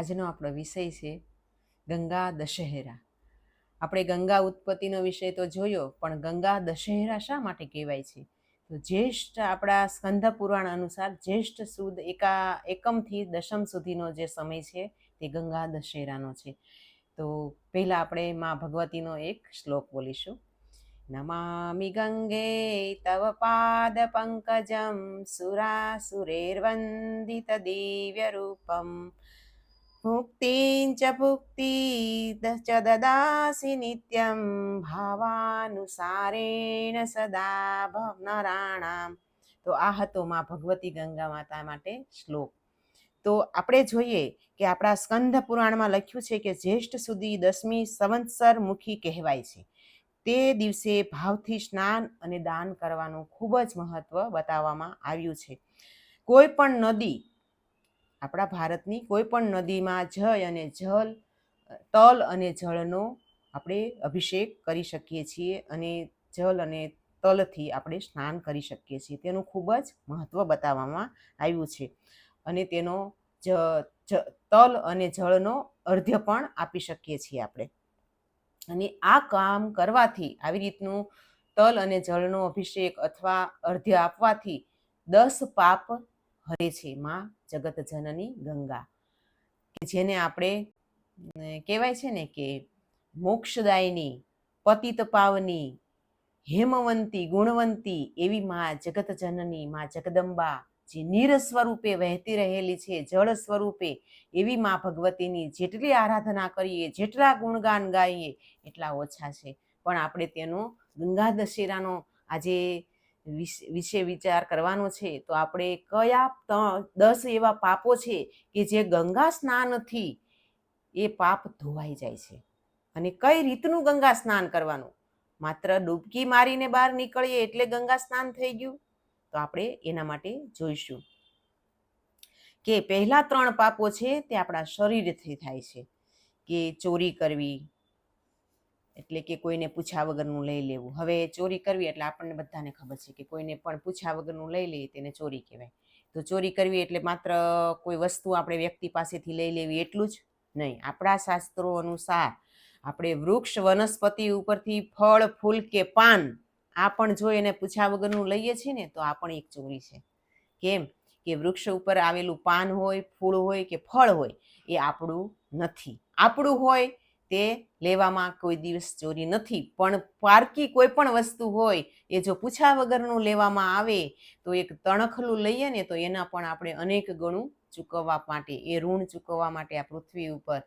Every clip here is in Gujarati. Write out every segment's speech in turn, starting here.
આજનો આપણો વિષય છે ગંગા દશહેરા. આપણે ગંગા ઉત્પત્તિનો વિષય તો જોયો, પણ ગંગા દશહેરા શા માટે કહેવાય છે? તો જ્યેષ્ઠ આપણા સ્કંધ પુરાણ અનુસાર જ્યેષ્ઠ સુદ એકા એકમથી દશમ સુધીનો જે સમય છે તે ગંગા દશેરાનો છે. તો પહેલાં આપણે મા ભગવતીનો એક શ્લોક બોલીશું. નમામિ ગંગે તવ પાદ પંકજમ સુરાસુરેર્વંદિત દિવ્ય રૂપમ ભુક્તિં ચ ભુક્તિ ચ દદાસી નિત્યમ ભાવાનુસારેણ સદા ભવ નરાણામ તો આ હતો માં ભગવતી ગંગા માતા માટે શ્લોક. તો આપણે જોઈએ કે આપણા સ્કંદ પુરાણમાં લખ્યું છે કે જ્યેષ્ઠ સુધી દસમી સંવત્સર મુખી કહેવાય છે. તે દિવસે ભાવથી સ્નાન અને દાન કરવાનું ખૂબ જ મહત્વ બતાવવામાં આવ્યું છે. કોઈ પણ નદી આપણા ભારતની કોઈ પણ નદીમાં જય અને જલ તલ અને જળનો આપણે અભિષેક કરી શકીએ છીએ અને જલ અને તલથી આપણે સ્નાન કરી શકીએ છીએ. તેનું ખૂબ જ મહત્ત્વ બતાવવામાં આવ્યું છે અને તેનો જ, તલ અને જળનો અર્ધ્ય પણ આપી શકીએ છીએ આપણે. અને આ કામ કરવાથી, આવી રીતનું તલ અને જળનો અભિષેક અથવા અર્ધ્ય આપવાથી દસ પાપ હરે છે માં જગત જનની ગંગા, કે જેને આપણે કહેવાય છે ને કે મોક્ષદાયની પતિત પાવની હેમવંતી, ગુણવંતી એવી માં જગત જનની માં જગદંબા જે નીર સ્વરૂપે વહેતી રહેલી છે, જળ સ્વરૂપે એવી માં ભગવતીની જેટલી આરાધના કરીએ, જેટલા ગુણગાન ગાઈએ, એટલા ઓછા છે. પણ આપણે તેનો ગંગા દશેરાનો આજે વિશ- વિચાર કરવાનો છે, તો આપણે કયા દસ એવા પાપો છે કે જે ગંગા સ્નાનથી એ પાપ ધોવાઈ જાય છે? અને કઈ રીતનું ગંગા સ્નાન કરવાનું? માત્ર ડૂબકી મારીને બહાર નીકળીએ એટલે ગંગા સ્નાન થઈ ગયું? તો આપણે એના માટે જોઈશું કે પહેલા ત્રણ પાપો છે તે આપણા શરીરથી થાય છે, કે ચોરી કરવી એટલે કે કોઈને પૂછ્યા વગરનું લઈ લેવું. હવે ચોરી કરવી એટલે આપણને બધાને ખબર છે કે કોઈને પણ પૂછ્યા વગરનું લઈ લઈએ તેને ચોરી કહેવાય. તો ચોરી કરવી એટલે માત્ર કોઈ વસ્તુ આપણે વ્યક્તિ પાસેથી લઈ લેવી એટલું જ નહીં. આપણા શાસ્ત્રો અનુસાર આપણે વૃક્ષ, વનસ્પતિ ઉપરથી ફળ, ફૂલ કે પાન આ પણ જો એને પૂછ્યા વગરનું લઈએ છીએ ને, તો આ પણ એક ચોરી છે. કેમ કે વૃક્ષ ઉપર આવેલું પાન હોય, ફૂલ હોય કે ફળ હોય એ આપણું નથી. આપણું હોય તે લેવામાં કોઈ દિવસ ચોરી નથી. પણ પારકી કોઈ પણ વસ્તુ હોય, એ જો પૂછા વગરનું લેવામાં આવે, તો એક તણખલું લઈએ ને, તો એના પણ આપણે અનેક ગણું ચૂકવવા માટે, એ ઋણ ચૂકવવા માટે આ પૃથ્વી ઉપર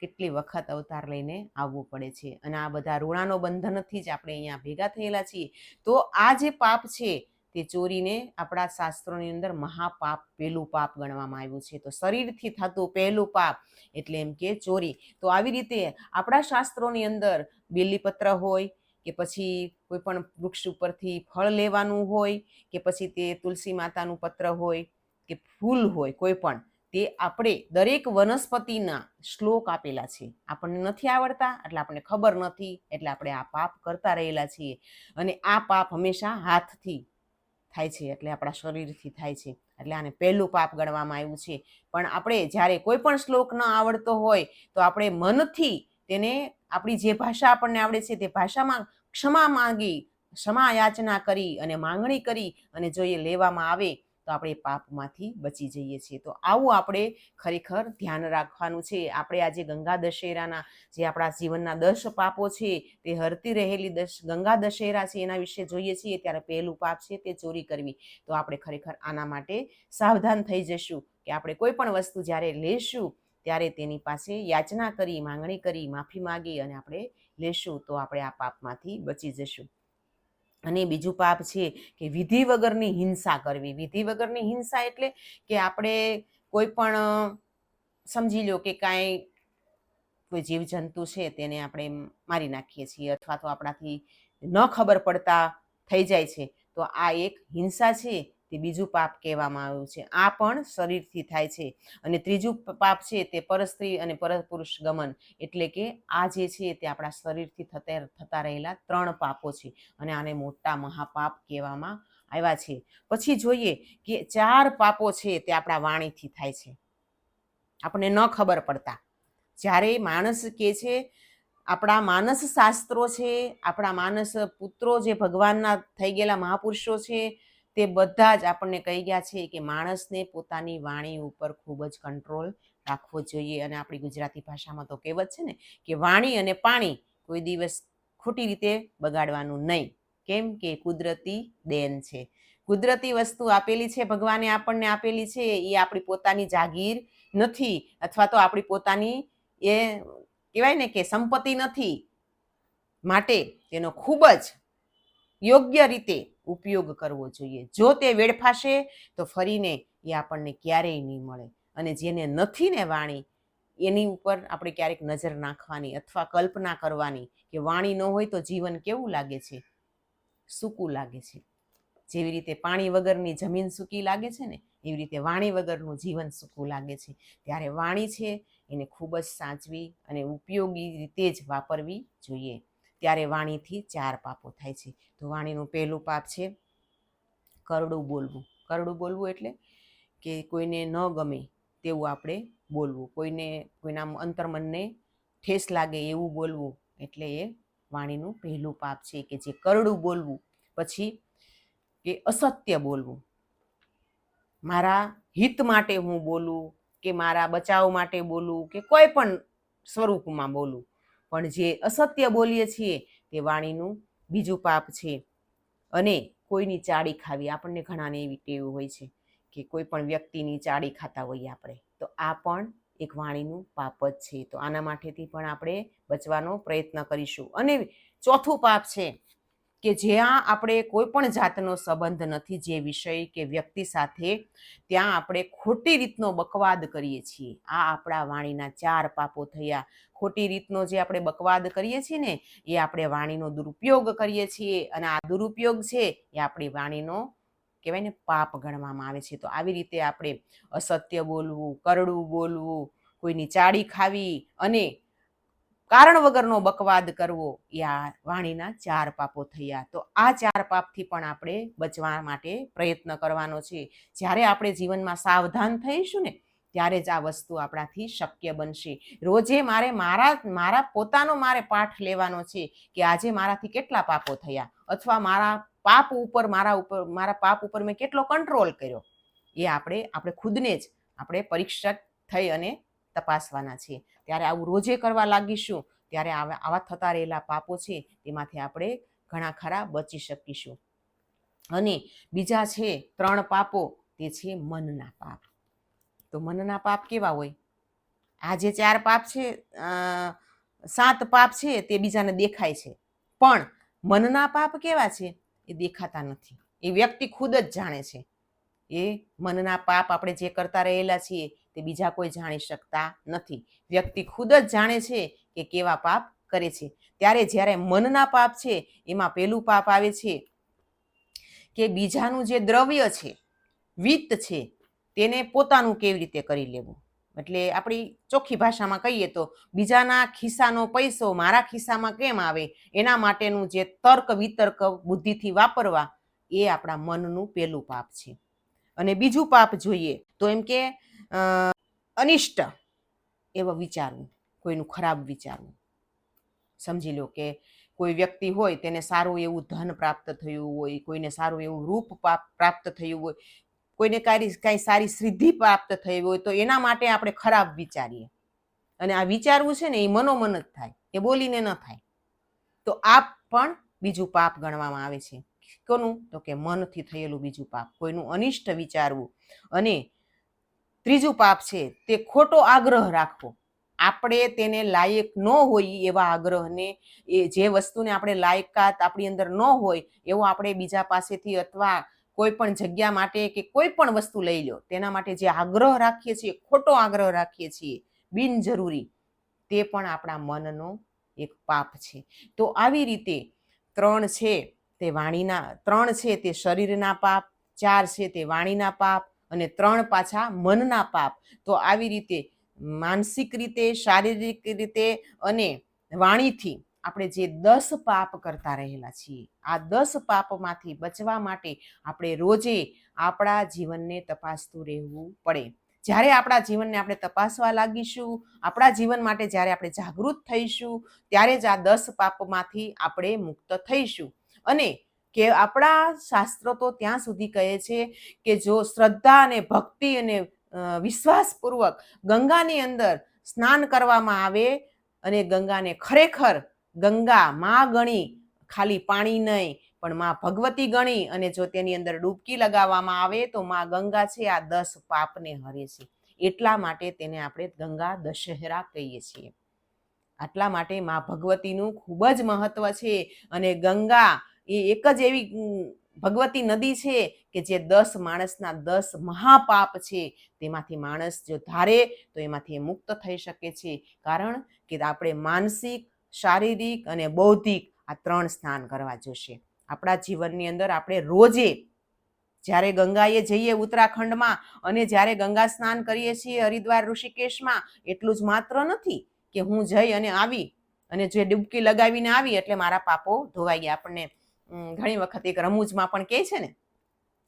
કેટલી વખત અવતાર લઈને આવવું પડે છે. અને આ બધા ઋણાનો બંધનથી જ આપણે અહીંયા ભેગા થયેલા છીએ. તો આ જે પાપ છે તે ચોરીને આપણા શાસ્ત્રોની અંદર મહાપાપ પહેલું પાપ ગણવામાં આવ્યું છે. તો શરીરથી થતું પહેલું પાપ એટલે એમ કે ચોરી. તો આવી રીતે આપણા શાસ્ત્રોની અંદર બેલીપત્ર હોય કે પછી કોઈ પણ વૃક્ષ ઉપરથી ફળ લેવાનું હોય કે પછી તે તુલસી માતાનું પત્ર હોય કે ફૂલ હોય કોઈ પણ, તે આપણે દરેક વનસ્પતિના શ્લોક આપેલા છે. આપણને નથી આવડતા, એટલે આપણને ખબર નથી, એટલે આપણે આ પાપ કરતા રહેલા છીએ. અને આ પાપ હંમેશા હાથથી થાય છે, એટલે આપણા શરીરથી થાય છે. એટલે આને પહેલું પાપ ગણવામાં આવ્યું છે. પણ આપણે જ્યારે કોઈ પણ શ્લોક ન આવડતો હોય, તો આપણે મનથી તેને, આપણી જે ભાષા આપણને આવડે છે, તે ભાષામાં ક્ષમા માંગી, ક્ષમા યાચના કરી અને માંગણી કરી અને જો એ લેવામાં આવે તો આપણે પાપમાંથી બચી જઈએ છીએ. તો આવું આપણે ખરેખર ધ્યાન રાખવાનું છે. આપણે આજે ગંગા દશેરાના જે આપણા જીવનના દસ પાપો છે, તે હરતી રહેલી દશ, ગંગા દશેરા છે એના વિશે જોઈએ છીએ, ત્યારે પહેલું પાપ છે તે ચોરી કરવી. તો આપણે ખરેખર આના માટે સાવધાન થઈ જશું કે આપણે કોઈ પણ વસ્તુ જ્યારે લેશું, ત્યારે તેની પાસે યાચના કરી, માંગણી કરી, માફી માગી અને આપણે લેશું, તો આપણે આ પાપમાંથી બચી જશું. અને બીજું પાપ છે કે વિધિ વગરની હિંસા કરવી. વિધિ વગરની હિંસા એટલે કે આપણે કોઈ પણ સમજી લો કે કાંઈ કોઈ જીવજંતુ છે તેને આપણે મારી નાખીએ છીએ અથવા તો આપણાથી ન ખબર પડતા થઈ જાય છે. તો આ એક હિંસા છે તે બીજું પાપ કહેવામાં આવ્યું છે. આ પણ શરીરથી થાય છે. અને ત્રીજું પાપ છે તે પરસ્ત્રી અને પરપુરુષ ગમન. એટલે કે આ જે છે તે આપણા શરીરથી થતા થતા રહેલા ત્રણ પાપો છે. અને આને મોટા મહાપાપ કહેવામાં આવ્યા છે. પછી જોઈએ કે ચાર પાપો છે તે આપણા વાણીથી થાય છે. આપણને ન ખબર પડતા. જ્યારે માણસ કે છે, આપણા માનસ શાસ્ત્રો છે, આપણા માનસ પુત્રો જે ભગવાનના થઈ ગયેલા મહાપુરુષો છે તે બધા જ આપણને કહી ગયા છે કે માણસને પોતાની વાણી ઉપર ખૂબ જ કંટ્રોલ રાખવો જોઈએ. અને આપણી ગુજરાતી ભાષામાં તો કહેવત છે ને કે વાણી અને પાણી કોઈ દિવસ ખોટી રીતે બગાડવાનું નહીં. કેમ કે કુદરતી દેન છે. કુદરતી વસ્તુ આપેલી છે, ભગવાને આપણને આપેલી છે, એ આપણી પોતાની જાગીર નથી અથવા તો આપણી પોતાની એ કહેવાય ને કે સંપત્તિ નથી માટે તેનો ખૂબ જ યોગ્ય રીતે ઉપયોગ કરવો જોઈએ. જો તે વેડફાશે, તો ફરીને એ આપણને ક્યારેય નહીં મળે. અને જેને નથી ને વાણી, એની ઉપર આપણે ક્યારેક નજર નાખવાની અથવા કલ્પના કરવાની કે વાણી ન હોય તો જીવન કેવું લાગે છે? સૂકું લાગે છે. જેવી રીતે પાણી વગરની જમીન સૂકી લાગે છે ને, એવી રીતે વાણી વગરનું જીવન સૂકું લાગે છે. ત્યારે વાણી છે, એને ખૂબ જ સાચવી અને ઉપયોગી રીતે જ વાપરવી જોઈએ. ત્યારે વાણીથી ચાર પાપો થાય છે. તો વાણીનું પહેલું પાપ છે કરડું બોલવું. કરડું બોલવું એટલે કે કોઈને ન ગમે તેવું આપણે બોલવું. કોઈને, કોઈના અંતર્મનને ઠેસ લાગે એવું બોલવું એટલે એ વાણીનું પહેલું પાપ છે કે જે કરડું બોલવું. પછી કે અસત્ય બોલવું. મારા હિત માટે હું બોલું કે મારા બચાવ માટે બોલું કે કોઈ પણ સ્વરૂપમાં બોલું. પણ જે અસત્ય બોલીએ છીએ તે વાણીનું બીજું પાપ છે. અને કોઈની ચાડી ખાવી આપણને ઘણાને એવી ટેવ હોય છે કે કોઈ પણ વ્યક્તિની ચાડી ખાતા હોઈએ આપણે, તો આ પણ એક વાણીનું પાપ જ છે. તો આના માટેથી પણ આપણે બચવાનો પ્રયત્ન કરીશું. અને ચોથું પાપ છે કે જ્યાં આપણે કોઈ પણ જાતનો સંબંધ નથી જે વિષય કે વ્યક્તિ સાથે, ત્યાં આપણે ખોટી રીતનો બકવાદ કરીએ છીએ. આ આપણા વાણીના ચાર પાપો થયા. ખોટી રીતનો જે આપણે બકવાદ કરીએ છીએ ને, એ આપણે વાણીનો દુરુપયોગ કરીએ છીએ. અને આ દુરુપયોગ છે એ આપણી વાણીનો કહેવાય ને પાપ ગણવામાં આવે છે. તો આવી રીતે આપણે અસત્ય બોલવું કરડું બોલવું, કોઈની ચાડી ખાવી અને કારણ વગરનો બકવાદ કરવો એ આ વાણીના ચાર પાપો થયા. તો આ ચાર પાપથી પણ આપણે બચવા માટે પ્રયત્ન કરવાનો છે. જ્યારે આપણે જીવનમાં સાવધાન થઈશું ને, ત્યારે જ આ વસ્તુ આપણાથી શક્ય બનશે. રોજે મારે મારા મારા પોતાનો મારે પાઠ લેવાનો છે કે આજે મારાથી કેટલા પાપો થયા? અથવા મારા પાપ ઉપર, મારા ઉપર, મારા પાપ ઉપર મેં કેટલો કંટ્રોલ કર્યો? એ આપણે આપણે ખુદને જ આપણે પરીક્ષા થઈ અને તપાસવાના છે ત્યારે આવું રોજે કરવા લાગીશું, ત્યારે આવા થતા રહેલા પાપો છે, તેમાંથી આપણે ઘણા ખરા બચી શકીશું. અને બીજા છે ત્રણ પાપો, તે છે મનના પાપ. તો મનના પાપ કેવા હોય? આ જે ચાર પાપ છે સાત પાપ છે, તે બીજાને દેખાય છે. પણ મનના પાપ કેવા છે? એ દેખાતા નથી. એ વ્યક્તિ ખુદ જ જાણે છે. એ મનના પાપ આપણે જે કરતા રહેલા છીએ તે બીજા કોઈ જાણી શકતા નથી. વ્યક્તિ ખુદ જ જાણે છે કે કેવા પાપ કરે છે. ત્યારે જ્યારે મનના પાપ છે, એમાં પેલું પાપ આવે છે કે બીજાનું જે દ્રવ્ય છે, વિત્ત છે, તેને પોતાનું કેવી રીતે કરી લેવું? એટલે આપણી ચોખ્ખી ભાષામાં કહીએ તો બીજાના ખિસ્સાનો પૈસો મારા ખિસ્સામાં કેમ આવે? એના માટેનું જે તર્ક વિતર્ક બુદ્ધિથી વાપરવા એ આપણા મનનું પહેલું પાપ છે. અને બીજું પાપ જોઈએ તો એમ કે અનિષ્ટ એવા વિચારવું, કોઈનું ખરાબ વિચારવું. સમજી લો કે કોઈ વ્યક્તિ હોય તેને સારું એવું ધન પ્રાપ્ત થયું હોય, કોઈને સારું એવું રૂપ પ્રાપ્ત થયું હોય, કોઈને કાંઈ કાંઈ સારી સિદ્ધિ પ્રાપ્ત થઈ હોય તો એના માટે આપણે ખરાબ વિચારીએ. અને આ વિચારવું છે ને એ મનોમન જ થાય, એ બોલીને ન થાય. તો આ પણ બીજું પાપ ગણવામાં આવે છે. કોનું? તો કે મનથી થયેલું બીજું પાપ. કોઈનું અનિષ્ટ વિચારવું અને ત્રીજું પાપ છે તે ખોટો આગ્રહ રાખવો. આપણે તેને લાયક ન હોય એવા આગ્રહને, એ જે વસ્તુને આપણે લાયકાત આપણી અંદર ન હોય, એવો આપણે બીજા પાસેથી અથવા કોઈ પણ જગ્યા માટે કે કોઈ પણ વસ્તુ લઈ લો, તેના માટે જે આગ્રહ રાખીએ છીએ, ખોટો આગ્રહ રાખીએ છીએ, બિનજરૂરી, તે પણ આપણા મનનો એક પાપ છે. તો આવી રીતે ત્રણ છે તે વાણીના, ત્રણ છે તે શરીરના પાપ, ચાર છે તે વાણીના પાપ અને ત્રણ પાછા મનના પાપ. તો આવી રીતે માનસિક રીતે, શારીરિક રીતે અને વાણીથી આપણે જે દસ પાપ કરતા રહેલા છીએ, આ દસ પાપમાંથી બચવા માટે આપણે રોજે આપણા જીવનને તપાસતું રહેવું પડે. જ્યારે આપણા જીવનને આપણે તપાસવા લાગીશું, આપણા જીવન માટે જ્યારે આપણે જાગૃત થઈશું, ત્યારે જ આ દસ પાપમાંથી આપણે મુક્ત થઈશું. અને કે આપણા શાસ્ત્રો તો ત્યાં સુધી કહે છે કે જો શ્રદ્ધા અને ભક્તિ અને વિશ્વાસપૂર્વક ગંગાની અંદર સ્નાન કરવામાં આવે અને ગંગાને ખરેખર ગંગા માં ગણી, ખાલી પાણી નહીં, પણ માં ભગવતી ગણી અને જો તેની અંદર ડૂબકી લગાવવામાં આવે તો માં ગંગા છે, આ દસ પાપને હરે છે. એટલા માટે તેને આપણે ગંગા દશહેરા કહીએ છીએ. આટલા માટે માં ભગવતીનું ખૂબ જ મહત્વ છે અને ગંગા એ એક જ એવી ભગવતી નદી છે કે જે દસ માણસના દસ મહાપાપ છે. તેમાંથી માણસ જો ધારે તો એમાંથી મુક્ત થઈ શકે છે. કારણ કે આપણે માનસિક, શારીરિક અને બૌદ્ધિક આ ત્રણ સ્નાન કરવા જોશે. આપણા જીવનની અંદર આપણે રોજે જ્યારે ગંગાએ જઈએ ઉત્તરાખંડમાં અને જ્યારે ગંગા સ્નાન કરીએ છીએ હરિદ્વાર, ઋષિકેશમાં, એટલું જ માત્ર નથી કે હું જઈ અને આવી અને જે ડૂબકી લગાવીને આવી એટલે મારા પાપો ધોવાઈ ગયા. આપણને ઘણી વખત એક રમૂજમાં પણ કહે છે ને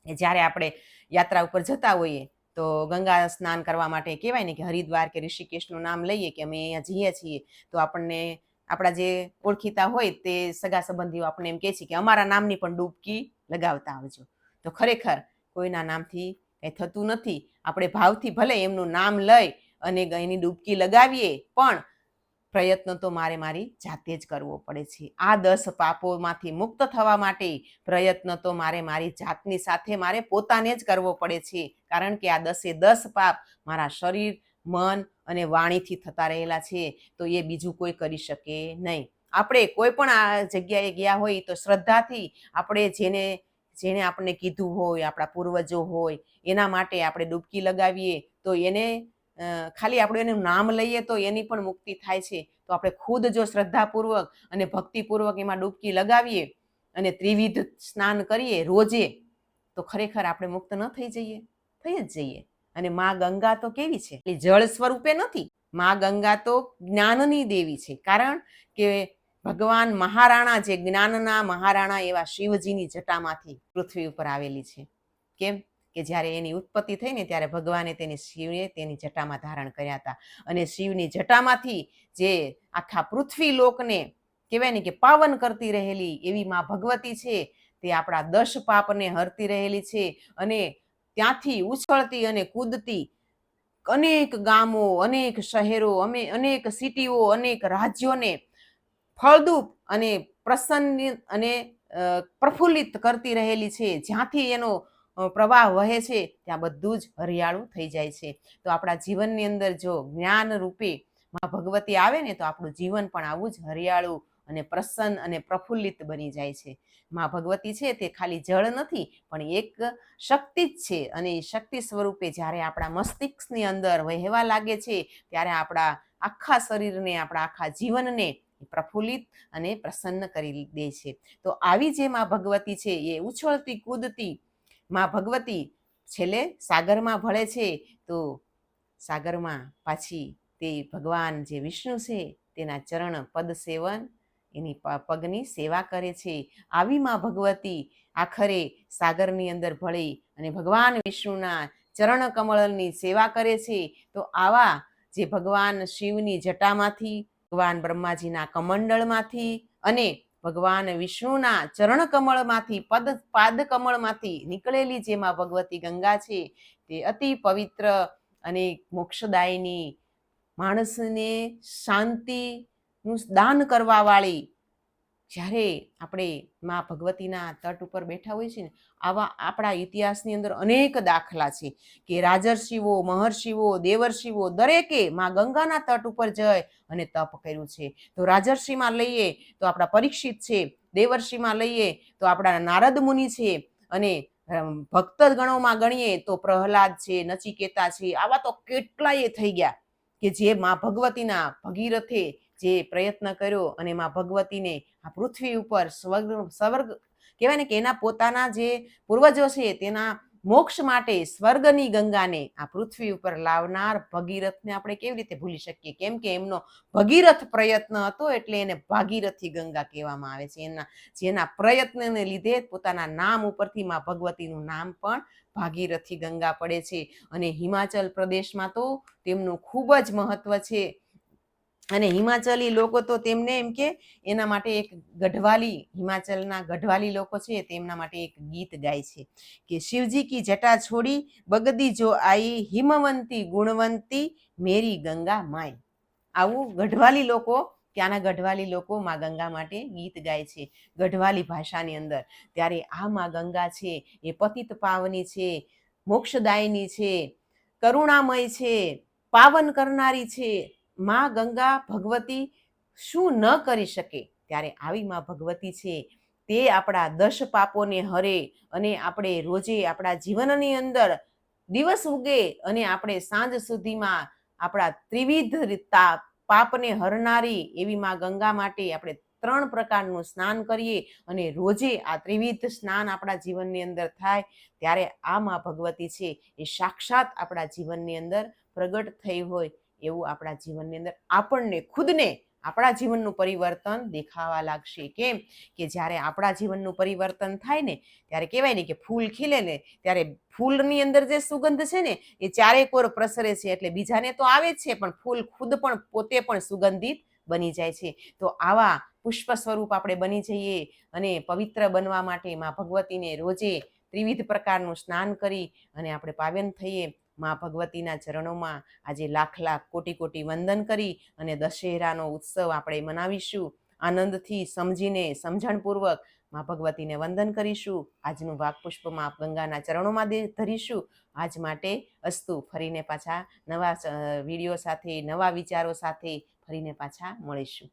કે જ્યારે આપણે યાત્રા ઉપર જતા હોઈએ તો ગંગા સ્નાન કરવા માટે કહેવાય ને કે હરિદ્વાર કે ઋષિકેશનું નામ લઈએ કે અમે અહીંયા જઈએ છીએ, તો આપણને આપણા જે ઓળખીતા હોય તે સગા સંબંધીઓ આપણને એમ કહે છે કે અમારા નામની પણ ડૂબકી લગાવતા આવજો. તો ખરેખર કોઈના નામથી કંઈ થતું નથી. આપણે ભાવથી ભલે એમનું નામ લઈ અને એની ડૂબકી લગાવીએ, પણ પ્રયત્ન તો મારે મારી જાતે જ કરવો પડે છે. આ દસ પાપોમાંથી મુક્ત થવા માટે પ્રયત્ન તો મારે મારી જાતની સાથે મારે પોતાને જ કરવો પડે છે. કારણ કે આ દસે દસ પાપ મારા શરીર, મન અને વાણીથી થતા રહેલા છે. તો એ બીજું કોઈ કરી શકે નહીં. આપણે કોઈ પણ આ જગ્યાએ ગયા હોય તો શ્રદ્ધાથી આપણે જેને જેને આપણને કીધું હોય, આપણા પૂર્વજો હોય, એના માટે આપણે ડૂબકી લગાવીએ તો એને ખાલી આપણે એનું નામ લઈએ તો એની પણ મુક્તિ થાય છે. તો આપણે ખુદ જો શ્રદ્ધાપૂર્વક અને ભક્તિપૂર્વક એમાં ડૂબકી લગાવીએ અને ત્રિવિધ સ્નાન કરીએ રોજે, તો ખરેખર આપણે મુક્ત ન થઈ જઈએ, થઈ જ જઈએ. અને માં ગંગા તો કેવી છે? એ જળ સ્વરૂપે નથી. માં ગંગા તો જ્ઞાનની દેવી છે. કારણ કે ભગવાન મહારાણા જે જ્ઞાનના મહારાણા એવા શિવજીની જટામાંથી પૃથ્વી ઉપર આવેલી છે. કેમ? કે જ્યારે એની ઉત્પત્તિ થઈ ને ત્યારે ભગવાને તેની શિવને તેની જટામાં ધારણ કર્યા હતા. અને શિવની જટામાંથી જે આખા પૃથ્વી લોકને કહેવાય ને કે પાવન કરતી રહેલી એવી માં ભગવતી છે, તે આપણા દશ પાપને હરતી રહેલી છે અને ત્યાંથી ઉછળતી અને કૂદતી અનેક ગામો, અનેક શહેરો, અમે અનેક સિટીઓ, અનેક રાજ્યોને ફળદૂપ અને પ્રસન્ન અને પ્રફુલ્લિત કરતી રહેલી છે. જ્યાંથી એનો પ્રવાહ વહે છે, ત્યાં બધું જ હરિયાળું થઈ જાય છે. તો આપણા જીવનની અંદર જો જ્ઞાન રૂપે માં ભગવતી આવે ને, તો આપણું જીવન પણ આવું જ હરિયાળું અને પ્રસન્ન અને પ્રફુલ્લિત બની જાય છે. માં ભગવતી છે તે ખાલી જળ નથી, પણ એક શક્તિ જ છે અને એ શક્તિ સ્વરૂપે જ્યારે આપણા મસ્તિષ્કની અંદર વહેવા લાગે છે, ત્યારે આપણા આખા શરીરને, આપણા આખા જીવનને પ્રફુલ્લિત અને પ્રસન્ન કરી દે છે. તો આવી જે માં ભગવતી છે, એ ઉછળતી, કૂદતી માં ભગવતી છેલ્લે સાગરમાં ભળે છે, તો સાગરમાં પાછી તે ભગવાન જે વિષ્ણુ છે, તેના ચરણ પદ સેવન, એની પગની સેવા કરે છે. આવી માં ભગવતી આખરે સાગરની અંદર ભળી અને ભગવાન વિષ્ણુના ચરણ કમળની સેવા કરે છે. તો આવા જે ભગવાન શિવની જટામાંથી, ભગવાન બ્રહ્માજીના કમંડળમાંથી અને ભગવાન વિષ્ણુના ચરણ કમળમાંથી, પદ, પાદ કમળમાંથી નીકળેલી જેમાં ભગવતી ગંગા છે, તે અતિ પવિત્ર અને મોક્ષદાયની માણસને શાંતિનું દાન કરવા વાળી જ્યારે આપણે મા ભગવતીના તટ ઉપર બેઠા હોઈએ છીએ ને, આવા આપણા ઇતિહાસની અંદર અનેક દાખલા છે કે રાજર્ષિઓ, મહર્ષિઓ, દેવર્ષિઓ દરેકે મા ગંગાના તટ ઉપર જઈ અને તપ કર્યું છે. તો રાજર્ષિમાં લઈએ તો આપણા પરીક્ષિત છે, દેવર્ષિમાં લઈએ તો આપણા નારદ મુનિ છે અને ભક્ત ગણોમાં ગણીએ તો પ્રહલાદ છે, નચિકેતા છે, આવા તો કેટલાય થઈ ગયા કે જે મા ભગવતીના ભગીરથે જે પ્રયત્ન કર્યો અને માં ભગવતીને આ પૃથ્વી ઉપર સ્વર્ગ સ્વર્ગ કહેવાય ને કે એના પોતાના જે પૂર્વજો છે તેના મોક્ષ માટે સ્વર્ગની ગંગાને આ પૃથ્વી ઉપર લાવનાર ભગીરથને આપણે કેવી રીતે ભૂલી શકીએ? કેમ કે એમનો ભગીરથ પ્રયત્ન હતો એટલે એને ભાગીરથી ગંગા કહેવામાં આવે છે. એના, જેના પ્રયત્નને લીધે પોતાના નામ ઉપરથી માં ભગવતીનું નામ પણ ભાગીરથી ગંગા પડે છે. અને હિમાચલ પ્રદેશમાં તો તેમનું ખૂબ જ મહત્વ છે. અને હિમાચલી લોકો તો તેમને એમ કે એના માટે એક ગઢવાલી, હિમાચલના ગઢવાલી લોકો છે, તેમના માટે એક ગીત ગાય છે કે શિવજી કી જટા છોડી, બગદી જો આઈ, હિમવંતી ગુણવંતી, મેરી ગંગા માય આવું ગઢવાલી લોકો ત્યાંના ગઢવાલી લોકો માં ગંગા માટે ગીત ગાય છે ગઢવાલી ભાષાની અંદર. ત્યારે આ માં ગંગા છે, એ પતિત પાવની છે, મોક્ષદાયની છે, કરુણામય છે, પાવન કરનારી છે માં ગંગા ભગવતી શું ન કરી શકે? ત્યારે આવી માં ભગવતી છે, તે આપણા દશ પાપોને હરે અને આપણે રોજે આપણા જીવનની અંદર દિવસ ઉગે અને આપણે સાંજ સુધીમાં આપણા ત્રિવિધ પાપને હરનારી એવી માં ગંગા માટે આપણે ત્રણ પ્રકારનું સ્નાન કરીએ અને રોજે આ ત્રિવિધ સ્નાન આપણા જીવનની અંદર થાય, ત્યારે આ માં ભગવતી છે, એ સાક્ષાત આપણા જીવનની અંદર પ્રગટ થઈ હોય. એવું આપણા જીવનની અંદર આપણને, ખુદને આપણા જીવનનું પરિવર્તન દેખાવા લાગશે. કેમ? કે જ્યારે આપણા જીવનનું પરિવર્તન થાય ને, ત્યારે કહેવાય ને કે ફૂલ ખીલે ને, ત્યારે ફૂલની અંદર જે સુગંધ છે ને, એ ચારેકોર પ્રસરે છે એટલે બીજાને તો આવે જ છે, પણ ફૂલ ખુદ પણ પોતે પણ સુગંધિત બની જાય છે. તો આવા પુષ્પ સ્વરૂપ આપણે બની જઈએ અને પવિત્ર બનવા માટે માં ભગવતીને રોજે ત્રિવિધ પ્રકારનું સ્નાન કરી અને આપણે પાવન થઈએ માં ભગવતીના ચરણોમાં આજે લાખ લાખ કોટી કોટી વંદન કરી અને દશેરાનો ઉત્સવ આપણે મનાવીશું. આનંદથી સમજીને સમજણપૂર્વક મા ભગવતીને વંદન કરીશું. આજનું વાઘપુષ્પમાં ગંગાના ચરણોમાં ધરીશું. આજ માટે અસ્તુ. ફરીને પાછા નવા વીડિયો સાથે, નવા વિચારો સાથે ફરીને પાછા મળીશું.